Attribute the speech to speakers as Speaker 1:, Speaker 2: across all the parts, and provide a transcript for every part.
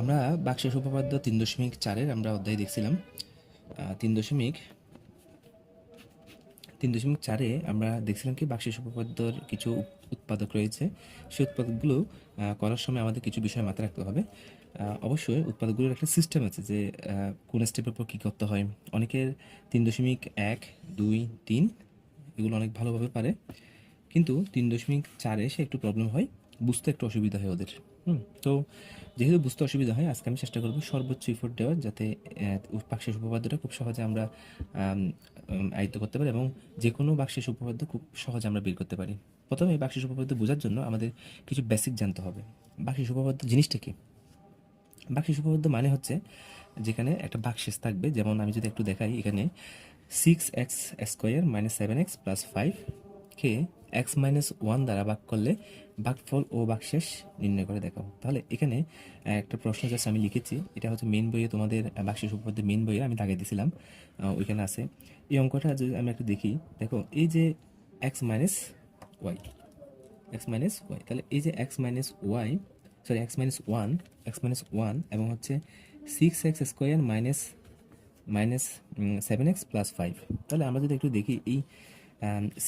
Speaker 1: আমরা বাক্সের উপপাদ্য তিন দশমিক চারের আমরা অধ্যায় দেখছিলাম। তিন দশমিক তিন দশমিক চারে আমরা দেখছিলাম কি বাক্সের উপপাদ্যর কিছু উৎপাদক রয়েছে। সেই উৎপাদকগুলো করার সময় আমাদের কিছু বিষয় মাথায় রাখতে হবে। অবশ্যই উৎপাদকগুলোর একটা সিস্টেম আছে যে কোন স্টেপের পর কী করতে হয়। অনেকের তিন দশমিক এক, দুই, তিন, এগুলো অনেক ভালোভাবে পারে। কিন্তু তিন দশমিক চারে সে একটু প্রবলেম হয়, বুঝতে একটু অসুবিধা হয় ওদের। হুম, তো যেহেতু বুঝতে অসুবিধা হয়, আজকে আমি চেষ্টা করব সর্বোচ্চ ইফোর্ট দেওয়ার যাতে বাক্সের উপপাদ্যটা খুব সহজে আমরা আয়ত্ত করতে পারি এবং যে কোনো বাক্সের উপপাদ্য খুব সহজে আমরা বের করতে পারি। প্রথমে এই বাক্সের উপপাদ্য বোঝার জন্য আমাদের কিছু বেসিক জানতে হবে। বাক্সের উপপাদ্য জিনিসটা কি? বাক্সের উপপাদ্য মানে হচ্ছে যেখানে একটা বাক্সেস থাকবে, যেমন আমি যদি একটু দেখাই, এখানে six X square minus seven X plus five কে এক্স মাইনাস ওয়ান দ্বারা ভাগ করলে ভাগফল ও বাকশেষ নির্ণয় করে দেখাও তাহলে এখানে একটা প্রশ্ন জাস্ট আমি লিখেছি এটা হচ্ছে মেন বইয়ে তোমাদের আহ, বাকশেষ উপপাদ্য মেন বইয়ে আমি দাগিয়ে দিয়েছিলাম ওইখানে আছে। এই অঙ্কটা যদি আমি একটু দেখি দেখো এই যে X minus Y X minus Y তাহলে এই যে X minus Y sorry X minus one X minus one এবং হচ্ছে six X square minus minus seven X plus five তাহলে আমরা যদি একটু দেখি এই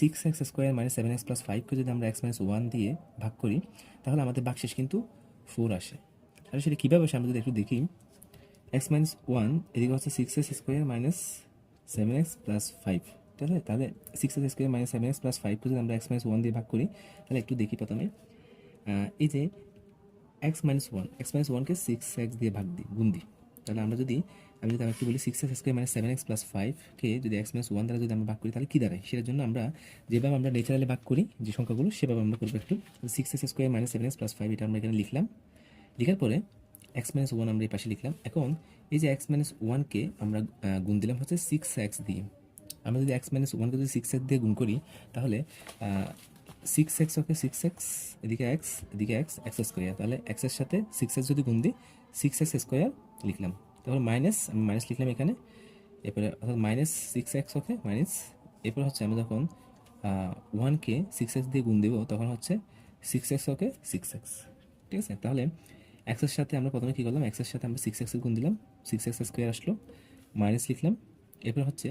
Speaker 1: six X square minus seven X plus ফাইভকে যদি আমরা এক্স মাইনাস ওয়ান দিয়ে ভাগ করি, তাহলে আমাদের বাকশেষ কিন্তু ফোর আসে। আর সেটা কীভাবে আসে, আমরা যদি একটু দেখি। এক্স মাইনাস ওয়ান এদিকে হচ্ছে six X square minus seven X plus five ঠিক আছে? তাহলে six X square minus seven X plus ফাইভকে যদি আমরা এক্স মাইনাস ওয়ান দিয়ে ভাগ করি, তাহলে একটু দেখি প্রথমে। এই যে X minus one X minus ওয়ানকে সিক্স এক্স দিয়ে ভাগ দিই গুণ দিই তাহলে আমরা যদি আমি যদি একটু বলি six X square minus seven X plus ফাইভকে যদি এক্স মাইনাস ওয়ান দ্বারা যদি আমরা ভাগ করি, তাহলে কী দাঁড়ায়? সেটার জন্য আমরা যেভাবে আমরা ন্যাচারালি ভাগ করি, যে সংখ্যাগুলো, সেভাবে আমরা করব একটু। Six X square minus seven X plus five এটা আমরা এখানে লিখলাম। লেখার পরে এক্স মাইনাস ওয়ান আমরা এই পাশে লিখলাম। এখন এই যে এক্স মাইনাস ওয়ানকে আমরা গুণ দিলাম হচ্ছে সিক্স এক্স দিয়ে। আমরা যদি এক্স মাইনাস ওয়ানকে যদি সিক্স এক্স দিয়ে গুণ করি, তাহলে six X okay six X এদিকে এক্স এদিকে এক্স এক্স স্কোয়ার তাহলে এক্সের সাথে সিক্স এক্স যদি গুণ দিই সিক্স এক্স স্কোয়ার লিখলাম। তারপর মাইনাস আমি মাইনাস লিখলাম এখানে। এরপরে অর্থাৎ minus six X okay minus এরপর হচ্ছে আমি যখন ওয়ানকে সিক্স এক্স দিয়ে গুণ দেবো, তখন হচ্ছে six X okay six X ঠিক আছে? তাহলে এক্সের সাথে আমরা প্রথমে কী করলাম? এক্সের সাথে আমরা সিক্স এক্সের গুণ দিলাম। সিক্স এক্স স্কোয়ার আসলো। মাইনাস লিখলাম। এরপর হচ্ছে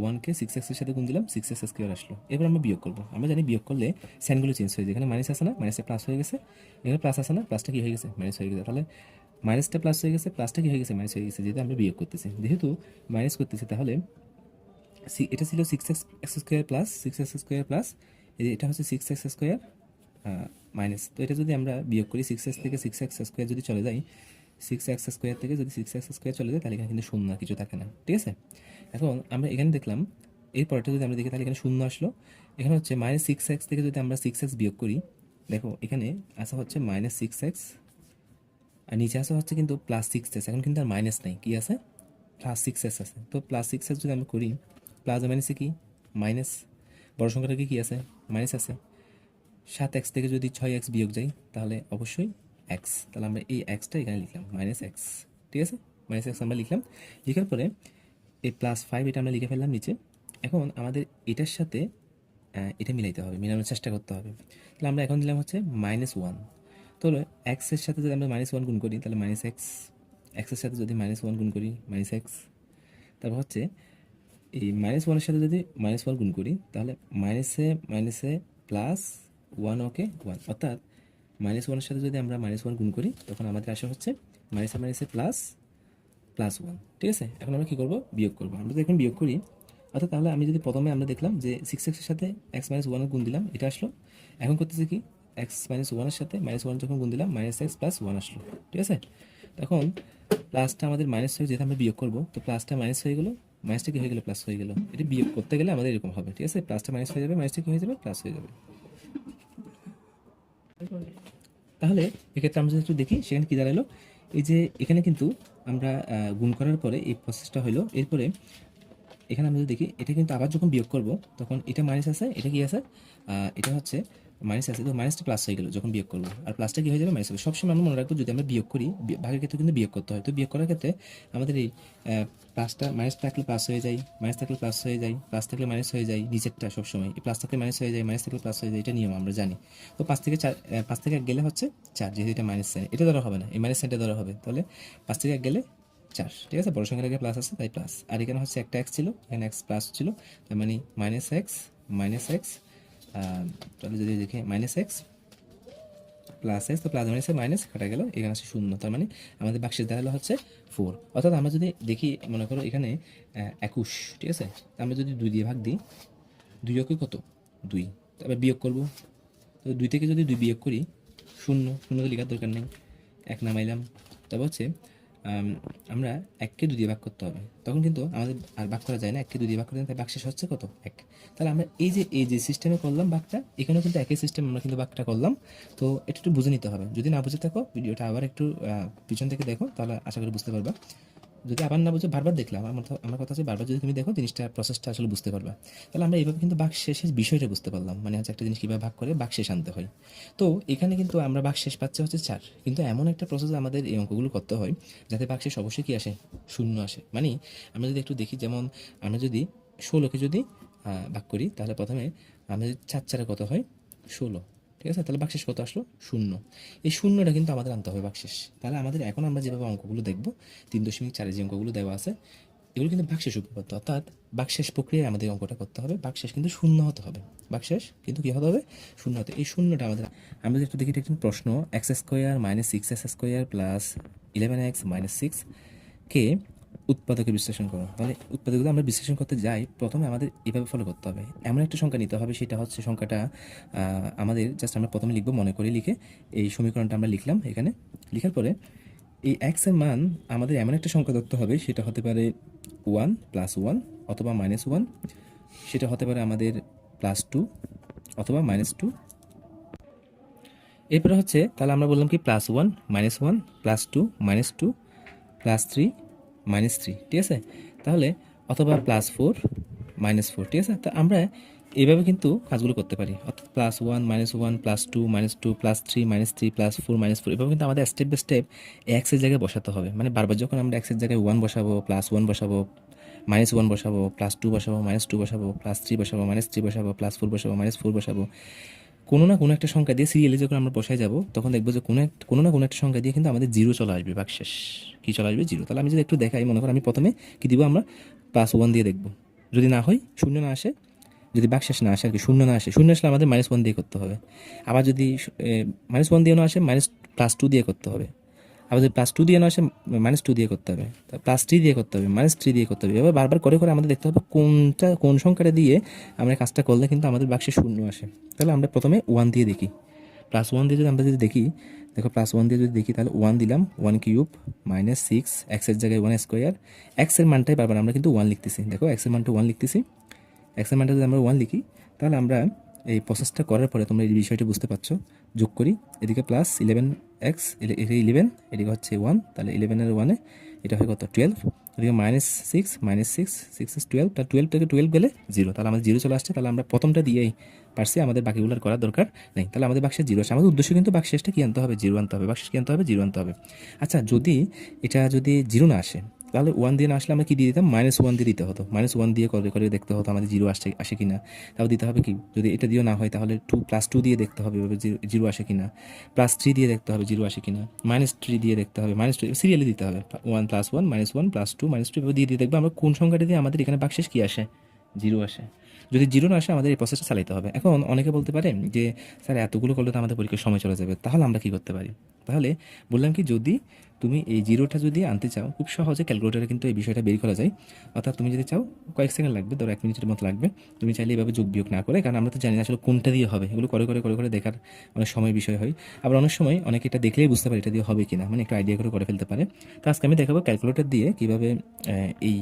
Speaker 1: ওয়ানকে সিক্স এক্সের সাথে গুণ দিলাম। সিক্স এক্স স্কোয়ার আসলো। এবার আমরা বিয়োগ করব। আমরা জানি বিয়োগ করলে স্যানগুলো চেঞ্জ হয়ে যায়। এখানে মাইনাস আসে না? মাইনাসে প্লাস হয়ে গেছে। এখানে প্লাস আসে না? প্লাসটা কী হয়ে গেছে? মাইনাস হয়ে গেছে। তাহলে মাইনাসটা প্লাস হয়ে গেছে প্লাসটা কি হয়ে গেছে? মাইনাস হয়ে গেছে, যেহেতু আমরা বিয়োগ করতেছি। যেহেতু মাইনাস করতেছি, তাহলে সি- এটা ছিল six X X square plus six X square plus এটা হচ্ছে সিক্স এক্স স্কোয়ার মাইনাস তো এটা যদি আমরা বিয়োগ করি সিক্স এক্স থেকে সিক্স এক্স স্কোয়ার যদি চলে যাই সিক্স এক্স স্কোয়ার থেকে যদি সিক্স এক্স স্কোয়ার চলে যায়, তাহলে এখানে কিন্তু শূন্য কিছু থাকে না। ঠিক আছে? এখন আমরা এখানে দেখলাম এই পরেরটা যদি আমরা দেখি, তাহলে এখানে শূন্য আসলো। এখানে হচ্ছে মাইনাস সিক্স এক্স থেকে যদি আমরা সিক্স এক্স বিয়োগ করি, দেখো, এখানে আসা হচ্ছে মাইনাস সিক্স এক্স আর নিচে আসা হচ্ছে কিন্তু প্লাস সিক্স এস এখন কিন্তু আর মাইনাস নাই, কী আছে? প্লাস সিক্স এস আছে। তো প্লাস সিক্স এস যদি আমরা করি প্লাস মাইনাসে কি? মাইনাস বড় সংখ্যাটা কি আছে? মাইনাস আছে। সাত এক্স থেকে যদি ছয় এক্স বিয়োগ যাই তাহলে অবশ্যই এক্স তাহলে আমরা এই এক্সটা এখানে লিখলাম মাইনাস এক্স ঠিক আছে? মাইনাস এক্স আমরা লিখলাম। লেখার পরে এই প্লাস ফাইভ এটা আমরা লিখে ফেললাম নিচে। এখন আমাদের এটার সাথে এটা মিলাইতে হবে, মিলানোর চেষ্টা করতে হবে। তাহলে আমরা এখন দিলাম হচ্ছে মাইনাস ওয়ান তাহলে এক্সের সাথে যদি আমরা মাইনাস ওয়ান গুণ করি, তাহলে মাইনাস এক্স এক্সের সাথে যদি মাইনাস ওয়ান গুণ করি মাইনাস এক্স তারপর হচ্ছে এই মাইনাস ওয়ানের সাথে যদি মাইনাস ওয়ান গুণ করি, তাহলে মাইনাসে মাইনাসে প্লাস ওয়ান ওকে ওয়ান অর্থাৎ মাইনাস ওয়ানের সাথে যদি আমরা মাইনাস ওয়ান গুণ করি, তখন আমাদের আসা হচ্ছে মাইনাসে মাইনাসে প্লাস প্লাস ওয়ান ঠিক আছে? এখন আমরা কী করব? বিয়োগ করব। আমরা যদি এখন বিয়োগ করি। অর্থাৎ তাহলে আমি যদি প্রথমে আমরা দেখলাম যে সিক্স এক্সের সাথে এক্স মাইনাস ওয়ানের গুণ দিলাম, এটা আসলো। এখন করতেছি কি? এক্স মাইনাস ওয়ানের সাথে মাইনাস ওয়ান যখন গুণ দিলাম মাইনাস এক্স প্লাস ওয়ান আসলো, ঠিক আছে? তখন প্লাসটা আমাদের মাইনাস হয়ে যেহেতু আমরা বিয়োগ করব, তো প্লাসটা মাইনাস হয়ে গেলো মাইনাসটা কি হয়ে গেলো? প্লাস হয়ে গেলো। এটা বিয়োগ করতে গেলে আমাদের এরকম হবে, ঠিক আছে? প্লাসটা মাইনাস হয়ে যাবে মাইনাসটা কি হয়ে যাবে? প্লাস হয়ে যাবে। তাহলে এক্ষেত্রে আমরা যদি একটু দেখি, সেখানে কী দাঁড়াল? এই যে এখানে কিন্তু আমরা গুণ করার পরে এই প্রসেসটা হলো, এরপরে এখানে আমরা যদি দেখি, এটা কিন্তু আবার যখন বিয়োগ করব, তখন এটা মাইনাস আছে, এটা কি আছে? এটা হচ্ছে মাইনাস আছে তো মাইনাসটা প্লাস হয়ে গেল যখন বিয়োগ করব আর প্লাসটা কি হয়ে যাবে? মাইনাস হবে। সবসময় আমরা মনে রাখব যদি আমরা বিয়োগ করি ভাগের ক্ষেত্রে কিন্তু বিয়োগ করতে হয়। তো বিয়োগ করার ক্ষেত্রে আমাদের এই প্লাসটা মাইনাস থাকলে প্লাস হয়ে যায় মাইনাস থাকলে প্লাস হয়ে যায় প্লাস থাকলে মাইনাস হয়ে যায় নিচেরটা সবসময়। এই প্লাস থাকলে মাইনাস হয়ে যায় মাইনাস থাকলে প্লাস হয়ে যায়, এটা নিয়ম আমরা জানি। তো পাঁচ থেকে চার পাঁচ থেকে এক গেলে হচ্ছে চার, যেহেতু এটা মাইনাস সাইন এটা ধরা হবে না। এই মাইনাস সাইনটা ধরা হবে। তাহলে পাঁচ থেকে এক গেলে চার। ঠিক আছে? বড় সংখ্যার আগে প্লাস আছে, তাই প্লাস আর এখানে হচ্ছে একটা এক্স ছিল, এখানে এক্স প্লাস ছিল, তার মানে মাইনাস এক্স মাইনাস এক্স তাহলে যদি দেখি মাইনাস এক্স প্লাস এক্স তো প্লাস মাইনাসে মাইনাস কাটা গেল, এখানে আছে শূন্য, তার মানে আমাদের বাক্সের দাঁড়াল হচ্ছে ফোর অর্থাৎ আমরা যদি দেখি, মনে করো এখানে একুশ, ঠিক আছে? আমরা যদি দুই দিয়ে ভাগ দিই, দুই অকে কত? দুই। তারপর বিয়োগ করব। তো দুই থেকে যদি দুই বিয়োগ করি, শূন্য শূন্য তো লেখার দরকার নেই। এক নামাইলাম। তারপর হচ্ছে আমরা এককে দুই দিয়ে করতে হবে। তখন কিন্তু আমাদের আর ভাগ করা যায় না, এককে দুই দিয়ে করতে তাই বাক্সেস হচ্ছে কত? এক। তাহলে আমরা এই যে এই যে সিস্টেমে করলাম বাঘটা এখানেও কিন্তু একই সিস্টেম আমরা কিন্তু বাঘটা করলাম। তো এটা একটু বুঝে নিতে হবে। যদি না বুঝে থাকো ভিডিওটা আবার একটু পিছন থেকে দেখো, তাহলে আশা করি বুঝতে পারবা। যদি আবার না বুঝে বারবার দেখলাম, আমার আমার কথা হচ্ছে বারবার যদি তুমি দেখো জিনিসটা প্রসেসটা আসলে বুঝতে পারবা। তাহলে আমরা এইভাবে কিন্তু বাক শেষের বিষয়টা বুঝতে পারলাম। মানে হচ্ছে একটা জিনিস কীভাবে ভাগ করে বাক শেষ আনতে হয়। তো এখানে কিন্তু আমরা বাক শেষ পাচ্ছি হচ্ছে চার। কিন্তু এমন একটা প্রসেস আমাদের এই অঙ্কগুলো করতে হয়, যাতে বাক শেষ অবশ্যই কি আসে? শূন্য আসে। মানে আমরা যদি একটু দেখি, যেমন আমরা যদি ষোলোকে যদি ভাগ করি, তাহলে প্রথমে আমাদের চার চারে কত হয়? ষোলো। ঠিক আছে? তাহলে বাকশেষ কত আসলো শূন্য। এই শূন্যটা কিন্তু আমাদের আনতে হবে বাকশেষ তাহলে আমাদের এখন আমরা যেভাবে অঙ্কগুলো দেখব, তিন দশমিক চারে যে অঙ্কগুলো দেওয়া আছে, এগুলো কিন্তু বাকশেষ উপপাদ্য অর্থাৎ বাকশেষ প্রক্রিয়ায় আমাদের অঙ্কটা করতে হবে। বাকশেষ কিন্তু শূন্য হতে হবে। বাকশেষ কিন্তু কী হতে হবে? শূন্য হতে এই শূন্যটা আমাদের আমরা একটু দেখি একটি প্রশ্ন। X square minus six X square plus eleven X minus six কে উৎপাদকে বিশ্লেষণ করো তাহলে উৎপাদকগুলো আমরা বিশ্লেষণ করতে যাই, প্রথমে আমাদের এভাবে ফলো করতে হবে। এমন একটা সংখ্যা নিতে হবে, সেটা হচ্ছে সংখ্যাটা আমাদের জাস্ট আমরা প্রথমে লিখব, মনে করে লিখে এই সমীকরণটা আমরা লিখলাম এখানে। লিখার পরে এই এক্সের মান, আমাদের এমন একটা সংখ্যা ধরতে হবে, সেটা হতে পারে ওয়ান প্লাস ওয়ান অথবা মাইনাস ওয়ান সেটা হতে পারে আমাদের প্লাস টু অথবা মাইনাস টু এরপরে হচ্ছে, তাহলে আমরা বললাম কি plus one minus one plus two minus two plus three minus three, ঠিক আছে? তাহলে অথবা প্লাস ফোর মাইনাস ফোর ঠিক আছে? তা আমরা এইভাবে কিন্তু কাজগুলো করতে পারি। অর্থাৎ plus one minus one plus two minus two plus three minus three plus four minus four এভাবে কিন্তু আমাদের স্টেপ বাই স্টেপ এক্সের জায়গায় বসাতে হবে। মানে বারবার যখন আমরা এক্সের জায়গায় ওয়ান বসাবো প্লাস ওয়ান বসাবো মাইনাস ওয়ান বসাবো প্লাস টু বসাবো মাইনাস টু বসাবো প্লাস থ্রি বসাবো মাইনাস থ্রি বসাবো প্লাস ফোর বসাবো মাইনাস ফোর বসাবো কোনো না কোনো একটা সংখ্যা দিয়ে সিরিয়ালে যখন আমরা বসায় যাব, তখন দেখব যে কোনো একটা কোনো না কোনো একটা সংখ্যা দিয়ে কিন্তু আমাদের জিরো চলে আসবে বাকশেষ কী চলে আসবে? জিরো তাহলে আমি যদি একটু দেখাই, মনে করো আমি প্রথমে কী দিব আমরা? প্লাস ওয়ান দিয়ে দেখব। যদি না হয়, শূন্য না আসে, যদি বাকশেষ না আসে, আর কি, শূন্য না আসে, শূন্য আসলে আমাদের মাইনাস ওয়ান দিয়ে করতে হবে। আবার যদি মাইনাস ওয়ান দিয়ে না আসে মাইনাস প্লাস টু দিয়ে করতে হবে। যদি প্লাস টু দিয়ে না আসে মাইনাস টু দিয়ে করতে হবে। প্লাস থ্রি দিয়ে করতে হবে মাইনাস থ্রি দিয়ে করতে হবে। এবার বারবার করে করে আমাদের দেখতে হবে কোনটা, কোন সংখ্যাটা দিয়ে আমরা কাজটা করলে কিন্তু আমাদের বাক্সে শূন্য আসে। তাহলে আমরা প্রথমে ওয়ান দিয়ে দেখি। প্লাস ওয়ান দিয়ে যদি আমরা যদি দেখি, দেখো প্লাস ওয়ান দিয়ে যদি দেখি, তাহলে ওয়ান দিলাম ওয়ান কিউব মাইনাস সিক্স এক্সের জায়গায় ওয়ান স্কোয়ার এক্সের মানটাই বারবার আমরা কিন্তু ওয়ান লিখতেছি। দেখো এক্সের মানটা ওয়ান লিখতেছি। এক্সের মানটা যদি আমরা ওয়ান লিখি, তাহলে আমরা এই প্রসেসটা করার পরে তোমরা এই বিষয়টা বুঝতে পারছ। যোগ করি, এদিকে প্লাস ইলেভেন এক্স এটা ইলেভেন এদিকে হচ্ছে ওয়ান তাহলে ইলেভেনের ওয়ানে এটা হয় কত টুয়েলভ এদিকে minus six minus six six is twelve তাহলে টুয়েলভ থেকে টুয়েলভ গেলে জিরো তাহলে আমাদের জিরো চলে আসছে, তাহলে আমরা প্রথমটা দিয়েই পারছি, আমাদের বাকিগুলোর করার দরকার নেই, তাহলে আমাদের বাক্সে জিরো আসে, আমাদের উদ্দেশ্য কিন্তু বাক্সেসটা কি আনতে হবে? জিরো আনতে হবে বাক্সেস কি আনতে হবে? জিরো আনতে হবে। আচ্ছা যদি এটা যদি জিরো না আসে তাহলে ওয়ান দিয়ে না আসলে আমরা কি দিয়ে দিতাম? মাইনাস ওয়ান দিয়ে দিতে হতো। মাইনাস ওয়ান দিয়ে করে করে দেখতে হতো আমাদের জিরো আসছে, আসে কি না তাও দিতে হবে কি? যদি এটা দিয়েও না হয় তাহলে টু প্লাস টু দিয়ে দেখতে হবে জিরো আসে কি না প্লাস থ্রি দিয়ে দেখতে হবে জিরো আসে কি না মাইনাস থ্রি দিয়ে দেখতে হবে। মাইনাস টু সিরিয়ালি দিতে হবে। One plus one minus one plus two minus two দিয়ে দিয়ে দেখব আমরা কোন সংখ্যাটা দিয়ে আমাদের এখানে বাক্সেস কী আসে? জিরো আসে। যদি জিরো না আসে আমাদের এই প্রসেসটা চালাতে হবে। এখন অনেকে বলতে পারে যে, স্যার, এতগুলো করলে তো আমাদের পরীক্ষার সময় চলে যাবে। তাহলে আমরা কি করতে পারি? তাহলে বললাম কি, যদি তুমি এই জিরোটা যদি আনতে চাও, খুব সহজে ক্যালকুলেটারে কিন্তু এই বিষয়টা বের করা যায়। অর্থাৎ তুমি যদি চাও, কয়েক সেকেন্ড লাগবে, ধরো এক মিনিটের মতো লাগবে। তুমি চাইলে এভাবে যোগ বিয়োগ না করে, কারণ আমরা তো জানি না আসলে কোনটা দিয়ে হবে। এগুলো করে করে করে করে দেখার অনেক সময় বিষয় হয়। আবার অনেক সময় অনেক এটা দেখলেই বুঝতে পারে এটা দিয়ে হবে কিনা মানে একটু আইডিয়া করে করে ফেলতে পারে। তো আজকে আমি দেখাবো ক্যালকুলেটার দিয়ে কীভাবে এই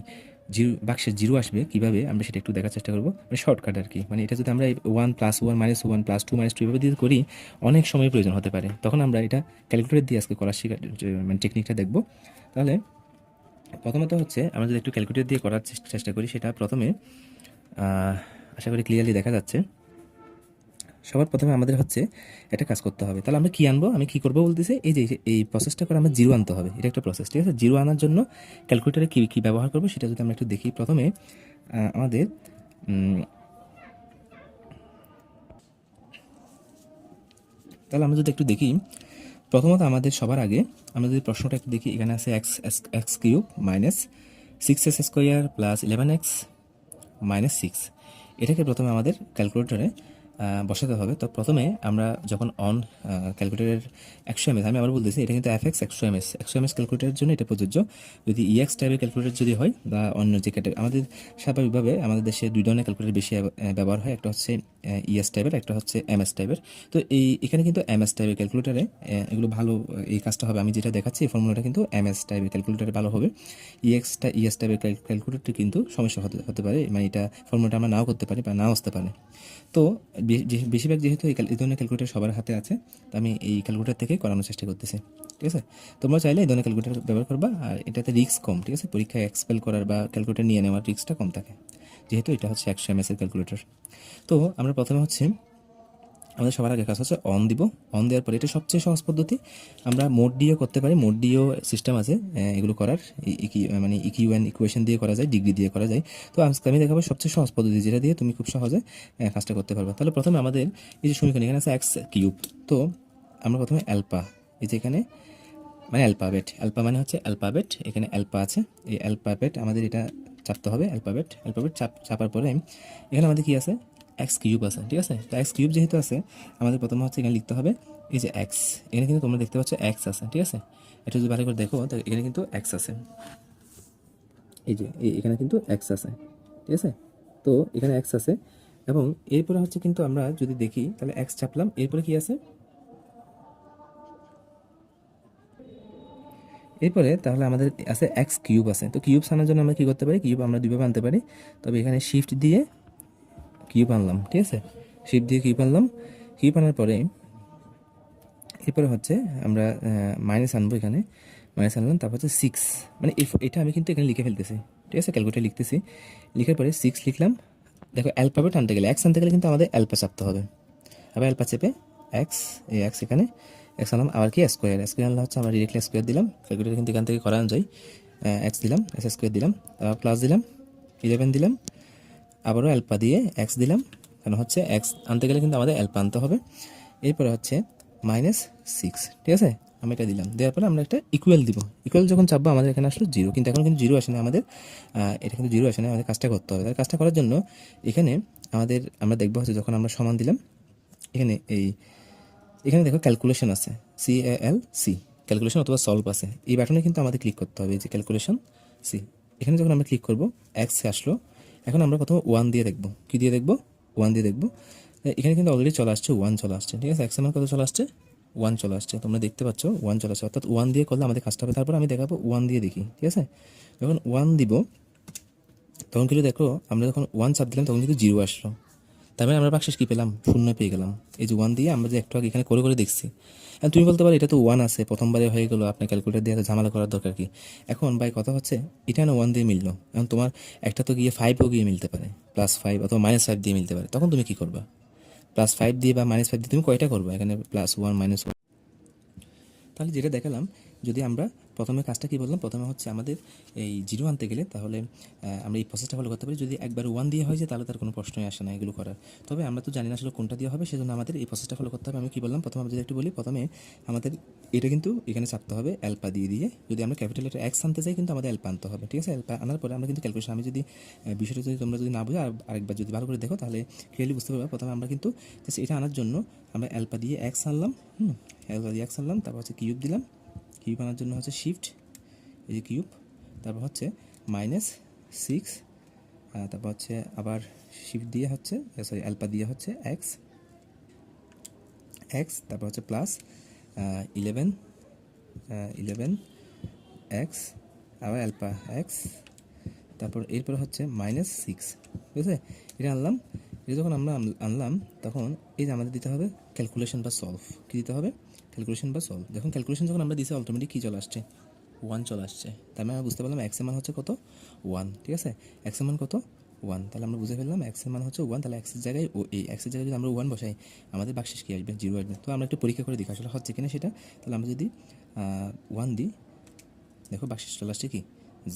Speaker 1: জিরো বাক্সে জিরো আসবে, কীভাবে? আমরা সেটা একটু দেখার চেষ্টা করব। মানে শর্টকাট আর কি। মানে এটা যদি আমরা one plus one minus one plus two minus two এভাবে দিয়ে করি, অনেক সময় প্রয়োজন হতে পারে। তখন আমরা এটা ক্যালকুলেটর দিয়ে আজকে করার শেখা মানে টেকনিকটা দেখব। তাহলে প্রথমত হচ্ছে আমরা যদি একটু ক্যালকুলেটর দিয়ে করার চেষ্টা করি, সেটা প্রথমে আশা করি ক্লিয়ারলি দেখা যাচ্ছে। সবার প্রথমে আমাদের হচ্ছে একটা কাজ করতে হবে। তাহলে আমরা কি আনব? আমি কি করব বলতেছি? এই যে, এই প্রসেসটা করে আমরা জিরো আনতে হবে। এটা একটা প্রসেস ঠিক আছে? জিরো আনার জন্য ক্যালকুলেটারে কী কী ব্যবহার করব সেটা যদি আমরা একটু দেখি প্রথমে আমাদের তাহলে আমরা যদি একটু দেখি, প্রথমত আমাদের সবার আগে আমরা যদি প্রশ্নটা একটু দেখি, এখানে আছে X X cube minus six X square plus eleven X minus six এটাকে প্রথমে আমাদের ক্যালকুলেটরে বসাতে হবে। তো প্রথমে আমরা যখন অন ক্যালকুলেটরের একশো এম আমি আবার বলতেছি, এটা কিন্তু এফ এক্স একশো এম এস একশো এম এস ক্যালকুলেটরের জন্য এটা প্রযোজ্য। যদি ইএক্স টাইপের ক্যালকুলেটর যদি হয়, বা অন্য যে ক্যাটাগরি আমাদের স্বাভাবিকভাবে আমাদের দেশে দুই ধরনের ক্যালকুলেটর বেশি ব্যবহার হয়। একটা হচ্ছে ইএস টাইপের একটা হচ্ছে এম এস টাইপের তো এই, এখানে কিন্তু এম এস টাইপের ক্যালকুলেটারে এগুলো ভালো, এই কাজটা হবে। আমি যেটা দেখাচ্ছি, এই ফর্মুলাটা কিন্তু এম এস টাইপের ক্যালকুলেটারে ভালো হবে। ইএক্সটা ইএস টাইপের ক্যালকুলেটরটি কিন্তু সমস্যা হতে হতে পারে। মানে এটা ফর্মুলাটা আমরা নাও করতে পারি বা নাও আসতে পারে। তো বেশিরভাগ যেহেতু এই এই ধরনের ক্যালকুলেটার সবার হাতে আছে, তো আমি এই ক্যালকুলেটার থেকে করানোর চেষ্টা করতেছি, ঠিক আছে? তোমরা চাইলে এই ধরনের ক্যালকুলেটার ব্যবহার করবা, আর এটাতে রিস্ক কম, ঠিক আছে? পরীক্ষায় এক্সপেল করার বা ক্যালকুলেটার নিয়ে নেওয়ার রিস্কটা কম থাকে, যেহেতু এটা হচ্ছে একশো এম ক্যালকুলেটর তো আমরা প্রথমে হচ্ছে আমাদের সবার আগে কাজ হচ্ছে অন দিব। অন দেওয়ার পরে এটা সবচেয়ে সহজ পদ্ধতি। আমরা মোড দিয়েও করতে পারি। মোড দিয়েও সিস্টেম আছে এগুলো করার। মানে ইকিউএন ইকুয়েশন দিয়ে করা যায় ডিগ্রি দিয়ে করা যায়। তো আজকে আমি দেখাবো সবচেয়ে সহজ পদ্ধতি যেটা দিয়ে তুমি খুব সহজে কাজটা করতে পারবে। তাহলে প্রথমে আমাদের এই যে সমীকরণ, এখানে আছে এক্স কিউব তো আমরা প্রথমে অ্যালপা এই যে এখানে মানে অ্যালপাবেট অ্যালপা মানে হচ্ছে অ্যালপাবেট এখানে অ্যালপা আছে। এই অ্যালপাবেট আমাদের এটা চাপতে হবে অ্যালপাবেট অ্যালপাবেট চাপ, চাপার পরে এখানে আমাদের কি আছে? এক্স কিউব আছে, ঠিক আছে? তো এক্স কিউব যেহেতু আছে, আমাদের প্রথমে হচ্ছে এখানে লিখতে হবে এই যে এক্স এখানে কিন্তু তোমরা দেখতে পাচ্ছ এক্স আছে, ঠিক আছে? এটা যদি ভালো করে দেখো, তো এখানে কিন্তু এক্স আছে। এই যে এখানে কিন্তু এক্স আছে, ঠিক আছে? তো এখানে এক্স আছে এবং এরপরে হচ্ছে কিন্তু আমরা যদি দেখি, তাহলে এক্স চাপলাম এরপরে কি আছে? এরপরে তাহলে আমাদের আছে এক্স কিউব আছে। তো কিউব আনার জন্য আমরা কী করতে পারি? কিউব আমরা দুইভাবে আনতে পারি। তবে এখানে শিফট দিয়ে কিউব আনলাম ঠিক আছে? শিফট দিয়ে কিউব আনলাম কিউব আনার পরে এরপরে হচ্ছে আমরা মাইনাস আনব এখানে মাইনাস আনলাম, তারপর হচ্ছে সিক্স মানে এটা আমি কিন্তু এখানে লিখে ফেলতেছি, ঠিক আছে? ক্যালকুলেটার লিখতেছি। লিখার পরে সিক্স লিখলাম। দেখো অ্যালফাবেট আনতে গেলে এক্স আনতে গেলে কিন্তু আমাদের অ্যালপা চাপতে হবে। আবার অ্যালপা চেপে এক্স এই এক্স এখানে এক্স আনলাম, আবার কি? স্কোয়ার স্কোয়ার আনলে হচ্ছে আমরা ডিরেক্টলি স্কোয়ার দিলাম। ক্যালকুলেটার কিন্তু এখান থেকে করা অনুযায়ী এক্স দিলাম এক্স স্কোয়ার দিলাম তারপর প্লাস দিলাম ইলেভেন দিলাম আবারও অ্যালপা দিয়ে এক্স দিলাম। কারণ হচ্ছে এক্স আনতে গেলে কিন্তু আমাদের অ্যালপা আনতে হবে। এরপরে হচ্ছে মাইনাস সিক্স ঠিক আছে? আমি এটা দিলাম। দেওয়ার পরে আমরা একটা ইকুয়াল দিব। ইকুয়াল যখন চাপবো, আমাদের এখানে আসলো জিরো কিন্তু এখন কিন্তু জিরো আসে না আমাদের এটা কিন্তু জিরো আসে না, আমাদের কাজটা করতে হবে। তার কাজটা করার জন্য এখানে আমাদের, আমরা দেখব হচ্ছে যখন আমরা সমান দিলাম, এখানে এই, এখানে দেখো ক্যালকুলেশন আছে। সি এল সি ক্যালকুলেশন অথবা সলভ আছে। এই বাটনে কিন্তু আমাদের ক্লিক করতে হবে যে ক্যালকুলেশন সি এখানে যখন আমরা ক্লিক করব এক্স আসলো এখন আমরা প্রথমে ওয়ান দিয়ে দেখব। কি দিয়ে দেখব? ওয়ান দিয়ে দেখব। এখানে কিন্তু অলরেডি চলে আসছে ওয়ান চলে আসছে, ঠিক আছে? এক সময় কত চলে আসছে? ওয়ান চলে আসছে। তোমরা দেখতে পাচ্ছ ওয়ান চলে আসছে। অর্থাৎ ওয়ান দিয়ে করলে আমাদের কাজটা হবে। তারপর আমি দেখাবো ওয়ান দিয়ে দেখি, ঠিক আছে? যখন ওয়ান দিব, তখন কিন্তু দেখো, আমরা যখন ওয়ান চাপ দিলাম, তখন কিন্তু জিরো আসলো। তার মানে আমরা বাক্সেস কী পেলাম? শূন্য পেয়ে গেলাম। এই যে ওয়ান দিয়ে আমরা যে একটু আগে এখানে করে করে দেখছি। আর তুমি বলতে পারো এটা তো ওয়ান আছে, প্রথমবারে হয়ে গেলো, আপনার ক্যালকুলেটার দিয়ে ঝামেলা করার দরকার কি? এখন ভাই কথা হচ্ছে, এটা না ওয়ান দিয়ে মিললো। এখন তোমার একটা তো গিয়ে ফাইভও গিয়ে মিলতে পারে প্লাস ফাইভ অথবা মাইনাস ফাইভ দিয়ে মিলতে পারে। তখন তুমি কী করবা? প্লাস ফাইভ দিয়ে বা মাইনাস ফাইভ দিয়ে তুমি কয়টা করবে? এখানে প্লাস ওয়ান মাইনাস ওয়ান তাহলে যেটা দেখালাম, যদি আমরা প্রথমে কাজটা কি বললাম? প্রথমে হচ্ছে আমাদের এই জিরো আনতে গেলে তাহলে আমরা এই প্রসেসটা ফলো করতে পারি। যদি একবার ওয়ান দিয়ে হয়ে যায়, তাহলে তার কোনো প্রশ্নই আসে না এগুলো করার। তবে আমরা তো জানি না আসলে কোনটা দিয়ে হবে, সেজন্য আমাদের এই প্রসেসটা ফলো করতে হবে। আমি কি বললাম? প্রথমে আমি যদি একটু বলি, প্রথমে আমাদের এটা কিন্তু এখানে চাপতে হবে অ্যালপা দিয়ে দিয়ে। যদি আমরা ক্যাপিটাল লেটার এক্স আনতে চাই কিন্তু আমাদের অ্যালপা আনতে হবে, ঠিক আছে? অ্যালপা আনার পরে আমরা কিন্তু ক্যালকুলেশন আমি যদি বিষয়টা যদি তোমরা যদি না বুঝো, আর আরেকবার যদি ভালো করে দেখো, তাহলে ক্লিয়ারলি বুঝতে পারবে। প্রথমে আমরা কিন্তু এটা আনার জন্য আমরা অ্যালপা দিয়ে এক্স আনলাম, হুম অ্যালপা দিয়ে এক্স আনলাম, তারপর হচ্ছে কিউব দিলাম। কিউব আনার জন্য হচ্ছে শিফট এই যে কিউব তারপর হচ্ছে মাইনাস সিক্স তারপর হচ্ছে আবার শিফট দিয়ে হচ্ছে সরি অ্যালপা দিয়ে হচ্ছে এক্স এক্স তারপর হচ্ছে প্লাস ইলেভেন ইলেভেন এক্স আবার অ্যালপা এক্স তারপর এরপর হচ্ছে মাইনাস সিক্স ঠিক আছে এটা আনলাম, এটা যখন আমরা আনলাম, তখন এই যে আমাদের দিতে হবে ক্যালকুলেশন বা সলভ কী দিতে হবে? ক্যালকুলেশন বা সলভ দেখুন ক্যালকুলেশন যখন আমরা দিছি অটোমেটিক কী চলে আসছে? ওয়ান চলে আসছে। তার মানে আমরা বুঝতে পারলাম এক্সের মান হচ্ছে কত? ওয়ান ঠিক আছে? এক্সের মান কত? ওয়ান তাহলে আমরা বুঝে ফেললাম এক্সের মান হচ্ছে ওয়ান তাহলে এক্সের জায়গায় ও এই এক্সের জায়গায় যদি আমরা ওয়ান বসাই, আমাদের বাক্সেস কী আসবে? জিরো আসবে। তো আমরা একটু পরীক্ষা করে দেখি আসলে হচ্ছে কিনা সেটা। তাহলে আমরা যদি ওয়ান দিই, দেখো বাক্সেস চলে আসছে কি?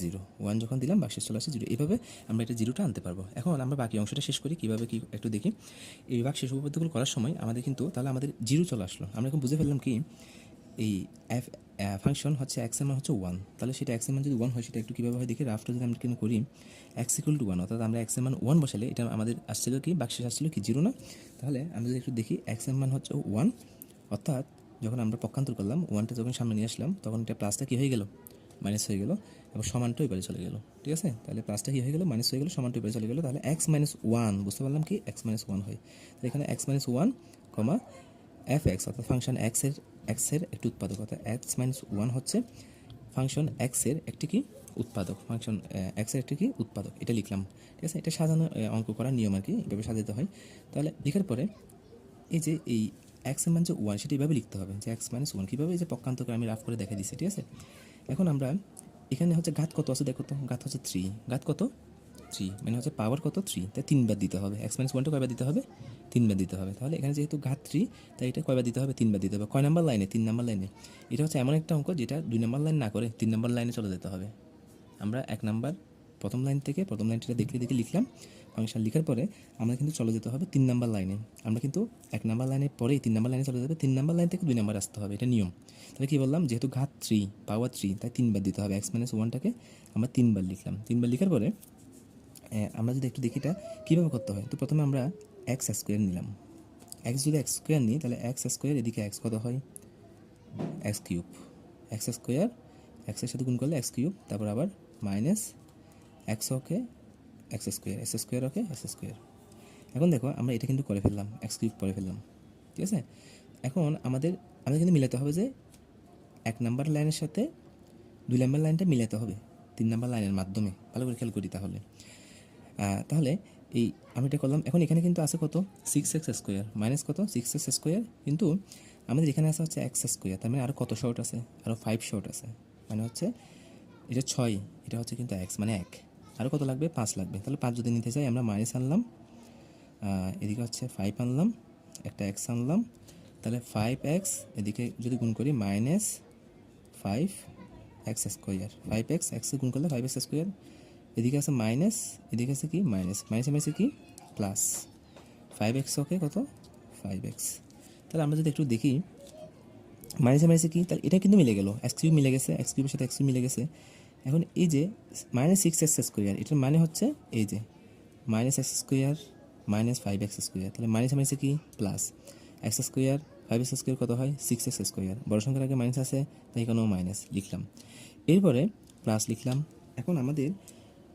Speaker 1: জিরো। ওয়ান যখন দিলাম বাক্সেস চলে আসছে জিরো। এইভাবে আমরা এটা জিরোটা আনতে পারব। এখন আমরা বাকি অংশটা শেষ করি, কীভাবে কি একটু দেখি। এই বাক্সেস উপপাদ্যগুলো করার সময় আমাদের কিন্তু তাহলে আমাদের জিরো চলে আসলো। আমরা এখন বুঝে ফেললাম কি, এই এফ ফাংশন হচ্ছে এক্সের মান হচ্ছে ওয়ান তাহলে সেটা এক্সের মান যদি ওয়ান হয়, সেটা একটু কীভাবে হয় দেখি। রাফটা যদি আমরা কিন্তু করি এক্স ইকুয়াল টু ওয়ান অর্থাৎ আমরা এক্সের মান ওয়ান বসালে এটা আমাদের আসছিল কি বাক্সেস আসছিল কি, জিরো না? তাহলে আমরা যদি একটু দেখি এক্সের মান হচ্ছে ওয়ান অর্থাৎ যখন আমরা পক্ষান্তর করলাম ওয়ানটা যখন সামনে নিয়ে আসলাম, তখন এটা প্লাসটা কী হয়ে গেল? মাইনাস হয়ে গেল, এবং সমানটা এবারে চলে গেল, ঠিক আছে? তাহলে প্লাসটা কী হয়ে গেল? মাইনাস হয়ে গেল, সমানটা এবারে চলে গেল, তাহলে এক্স মাইনাস ওয়ান বুঝতে পারলাম কি? এক্স মাইনাস ওয়ান হয়। তাহলে এখানে X minus one comma F X অর্থাৎ ফাংশন এক্সের এক্সের একটি উৎপাদক অর্থাৎ এক্স মাইনাস ওয়ান হচ্ছে ফাংশন এক্সের একটি কি? উৎপাদক। ফাংশন এক্সের একটি কি? উৎপাদক। এটা লিখলাম, ঠিক আছে? এটা সাজানো অঙ্ক করার নিয়ম আর কি, এভাবে সাজাতে হয়। তাহলে লেখার পরে এই যে এই এক্সের মান যে ওয়ান সেটা এইভাবে লিখতে হবে যে এক্স মাইনাস ওয়ান কীভাবে? এই যে পক্ষান্ত করে আমি রাফ করে দেখা দিচ্ছি ঠিক আছে? এখন আমরা এখানে হচ্ছে ঘাত কত আছে দেখো তো, ঘাত হচ্ছে থ্রি ঘাত কত? থ্রি মানে হচ্ছে পাওয়ার কত? থ্রি তাই তিনবার দিতে হবে। এক্স মাইনাস ওয়ানটা কয়বার দিতে হবে? তিনবার দিতে হবে। তাহলে এখানে যেহেতু ঘাত থ্রি তাই এটা কয়বার দিতে হবে? তিনবার দিতে হবে। কয় নাম্বার লাইনে তিন নাম্বার লাইনে এটা হচ্ছে এমন একটা অঙ্ক যেটা দুই নাম্বার লাইন না করে তিন নাম্বার লাইনে চলে যেতে হবে। আমরা এক নাম্বার প্রথম লাইন থেকে প্রথম লাইনটা দেখলে দেখে লিখলাম। ফাংশন লিখার পরে আমরা কিন্তু চলে যেতে হবে তিন নাম্বার লাইনে। আমরা কিন্তু এক নাম্বার লাইনের পরেই তিন নাম্বার লাইনে চলে যাবে, তিন নাম্বার লাইন থেকে দুই নাম্বার আসতে হবে, এটা নিয়ম। তাহলে কী বললাম, যেহেতু ঘাত থ্রি পাওয়ার থ্রি তাই তিনবার দিতে হবে এক্স মাইনাস ওয়ানটাকে আমরা তিনবার লিখলাম। তিনবার লিখার পরে আমরা যদি একটু দেখি এটা কীভাবে করতে হয়, তো প্রথমে আমরা এক্স স্কোয়ার নিলাম। এক্স যদি এক্স স্কোয়ার নিই, তাহলে এক্স স্কোয়ার এদিকে এক্স কত হয়? এক্স কিউব এক্স স্কোয়ার এক্সের সাথে গুণ করলে এক্স কিউব তারপর আবার minus X okay X square X square, okay? X square. এখন দেখো, আমরা এটা কিন্তু করে ফেললাম, এক্স কিউব করে ফেললাম, ঠিক আছে? এখন আমাদের আমাদের কিন্তু মিলাতে হবে যে এক নাম্বার লাইনের সাথে দুই নাম্বার লাইনটা মিলাতে হবে, তিন নাম্বার লাইনের মাধ্যমে। ভালো করে খেয়াল করি তাহলে। তাহলে এই আমি এটা করলাম, এখন এখানে কিন্তু আছে কত? সিক্স এক্স স্কোয়ার মাইনাস কত? সিক্স এক্স স্কোয়ার, কিন্তু আমাদের এখানে আছে হচ্ছে এক্স স্কোয়ার, তার মানে আরও কত শর্ট আছে? আরও ফাইভ শর্ট আছে। মানে হচ্ছে এটা ছয়, এটা হচ্ছে কিন্তু এক্স মানে এক। আরও কত লাগবে? পাঁচ লাগবে। তাহলে পাঁচ যদি নিতে চাই, আমরা মাইনাস আনলাম। এদিকে হচ্ছে ফাইভ আনলাম, একটা এক্স আনলাম। তাহলে ফাইভ এক্স এদিকে যদি গুণ করি minus five X square five X এক্সে গুণ করলে ফাইভ এক্স স্কোয়ার এদিকে আছে মাইনাস এদিকে আছে কি? মাইনাস মাইনাসে মাইনাসে কি? প্লাস ফাইভ এক্স ওকে কত? ফাইভ এক্স তাহলে আমরা যদি একটু দেখি মাইনাসে মাইনাসে কি? তাহলে এটা কিন্তু মিলে গেল। এক্স কিউব মিলে গেছে এক্স কিউবের সাথে এক্স কিউব মিলে গেছে। এখন এই যে মাইনাস সিক্স এক্স স্কোয়ার এটার মানে হচ্ছে এই যে minus X square minus five X square তাহলে মাইনাস মাইনাসে কি? Plus X square five X square কত হয়? সিক্স এক্স স্কোয়ার বড় সংখ্যার আগে মাইনাস আছে, তাই এখানেও মাইনাস লিখলাম। এরপরে প্লাস লিখলাম। এখন আমাদের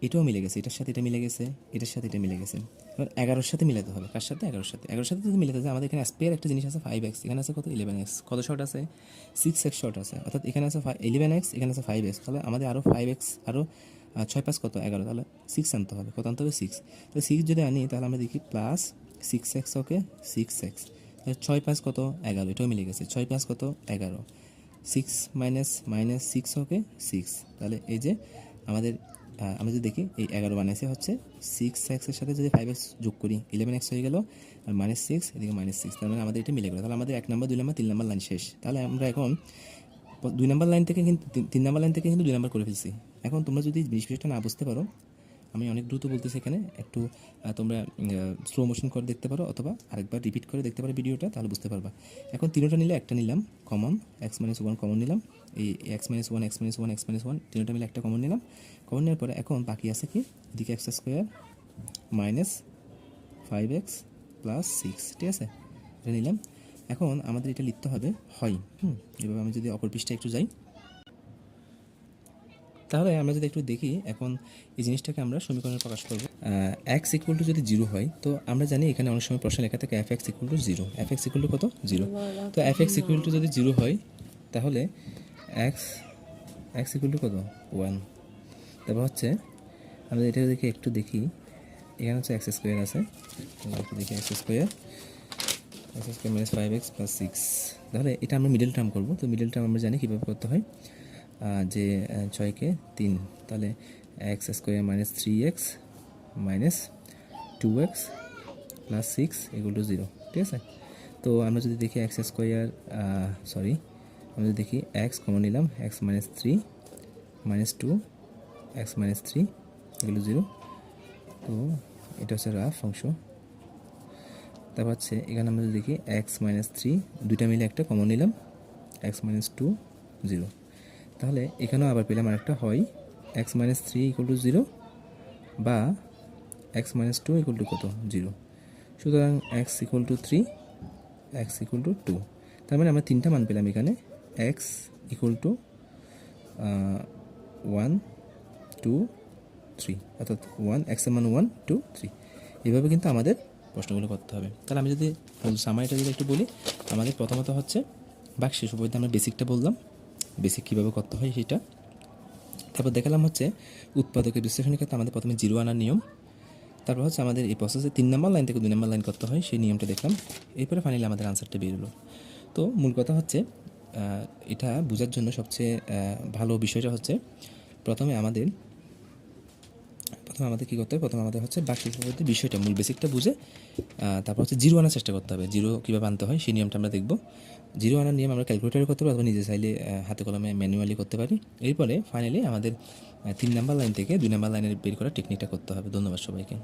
Speaker 1: এটাও মিলে গেছে, এটার সাথে এটা মিলে গেছে, এটার সাথে এটা মিলে গেছে। এবার এগারোর সাথে মিলাতে হবে, কার সাথে? এগারোর সাথে। এগারোর সাথে যদি মিলাতে যায়, আমাদের এখানে স্পেয়ার একটা জিনিস আছে ফাইভ এক্স এখানে আছে কত? ইলেভেন এক্স কত শর্ট আছে? সিক্স এক্স শর্ট আছে। অর্থাৎ এখানে আছে ইলেভেন এক্স এখানে আছে ফাইভ এক্স তাহলে আমাদের আরও ফাইভ এক্স আরও ছয় পাঁচ কত? এগারো। তাহলে সিক্স আনতে হবে। কত আনতে হবে? সিক্স তাহলে সিক্স যদি আনি, তাহলে আমরা দেখি plus six X okay six X তাহলে ছয় পাঁচ কত? এগারো। এটাও মিলে গেছে। ছয় পাঁচ কত? এগারো। Six minus minus six okay six তাহলে এই যে আমাদের আমরা যদি দেখি, এই এগারো বানাইছে হচ্ছে সিক্স এক্সের সাথে যদি ফাইভ এক্স যোগ করি ইলেভেন এক্স হয়ে গেল, আর মাইনাস সিক্স এদিকে মাইনাস সিক্স তার মানে আমাদের এটা মিলে গেলো। তাহলে আমাদের এক নম্বর দুই নম্বর তিন নম্বর লাইন শেষ। তাহলে আমরা এখন দুই নম্বর লাইন থেকে কিন্তু, তিন- নম্বর লাইন থেকে কিন্তু দুই নম্বর করে ফেলছি। এখন তোমরা যদি বিশ বিষয়টা না বুঝতে পারো আমি অনেক দ্রুত বলতেছি এখানে, একটু তোমরা স্লো মোশন করে দেখতে পারো অথবা আরেকবার রিপিট করে দেখতে পারো ভিডিওটা, তাহলে বুঝতে পারবা। এখন তিনোটা নিলে একটা নিলাম common X minus one common নিলাম। এই X minus one X minus one X minus one তিনোটা মিলে একটা কমন নিলাম। কমন নেওয়ার পরে এখন বাকি আছে কি? এদিকে X square minus five X plus six ঠিক আছে? এটা নিলাম। এখন আমাদের এটা লিখতে হবে, হয়। হুম, এভাবে আমি যদি অপর পৃষ্ঠায় একটু যাই। তাহলে আমরা যদি একটু দেখি এখন এই জিনিসটাকে আমরা সমীকরণে প্রকাশ করব। এক্স ইকুয়াল টু যদি জিরো হয়, তো আমরা জানি এখানে অনেক সময় প্রশ্ন লেখা থাকে F X equal to zero F X equal to কত? জিরো তো এফ এক্স ইকুয়াল টু যদি জিরো হয়, তাহলে এক্স এক্স ইকুয়াল টু কত? ওয়ান তারপর হচ্ছে আমরা এটা দেখি, একটু দেখি। এখানে হচ্ছে এক্স স্কোয়ার আছে। একটু দেখি X square X square minus five X plus six তাহলে এটা আমরা মিডল টার্ম করব। তো মিডল টার্ম আমরা জানি কীভাবে করতে হয়। যে ছয়কে তিন। তাহলে X square minus three X minus two X plus six two zero ঠিক আছে? তো আমরা যদি দেখি এক্স স্কোয়ার সরি আমরা যদি দেখি এক্স কমন নিলাম X minus three minus two X minus three এগুলো জিরো তো এটা হচ্ছে রাফ অংশ। তারপর হচ্ছে এখানে আমরা যদি দেখি এক্স মাইনাস থ্রি দুইটা মিলে একটা কমন নিলাম এক্স মাইনাস টু জিরো তাহলে এখানেও আবার পেলাম আরেকটা হয় X minus three equal to zero বা X minus two equal to কত? জিরো সুতরাং X equal to three X equal to two তার মানে আমরা তিনটা মান পেলাম এখানে X equal to one two three অর্থাৎ ওয়ান এক্সের মান ওয়ান টু থ্রি এভাবে কিন্তু আমাদের প্রশ্নগুলো করতে হবে। তাহলে আমি যদি সামারিটা যদি একটু বলি, আমাদের প্রথমত হচ্ছে বাক্সের উপরে আমরা বেসিকটা বললাম। বেসিক কীভাবে করতে হয় সেটা তারপর দেখালাম হচ্ছে উৎপাদকের বিশ্লেষণের ক্ষেত্রে আমাদের প্রথমে জিরো আনার নিয়ম। তারপর হচ্ছে আমাদের এই প্রসেসে তিন নম্বর লাইন থেকে দুই নম্বর লাইন করতে হয়, সেই নিয়মটা দেখলাম। এরপরে ফাইনালি আমাদের আনসারটা বেরোলো। তো মূল কথা হচ্ছে এটা বোঝার জন্য সবচেয়ে ভালো বিষয়টা হচ্ছে, প্রথমে আমাদের প্রথমে আমাদের কী করতে হবে? প্রথমে আমাদের হচ্ছে বাকি পদ্ধতি বিষয়টা, মূল বেসিকটা বুঝে তারপর হচ্ছে জিরো আনার চেষ্টা করতে হবে। জিরো কীভাবে আনতে হয়, সেই নিয়মটা আমরা দেখব। জিরো আনার নিয়ম আমরা ক্যালকুলেটারে করতে পারি অথবা নিজে চাইলে হাতে কলমে ম্যানুয়ালি করতে পারি। এরপরে ফাইনালি আমাদের তিন নাম্বার লাইন থেকে দুই নাম্বার লাইনের বের করার টেকনিকটা করতে হবে। ধন্যবাদ সবাইকে।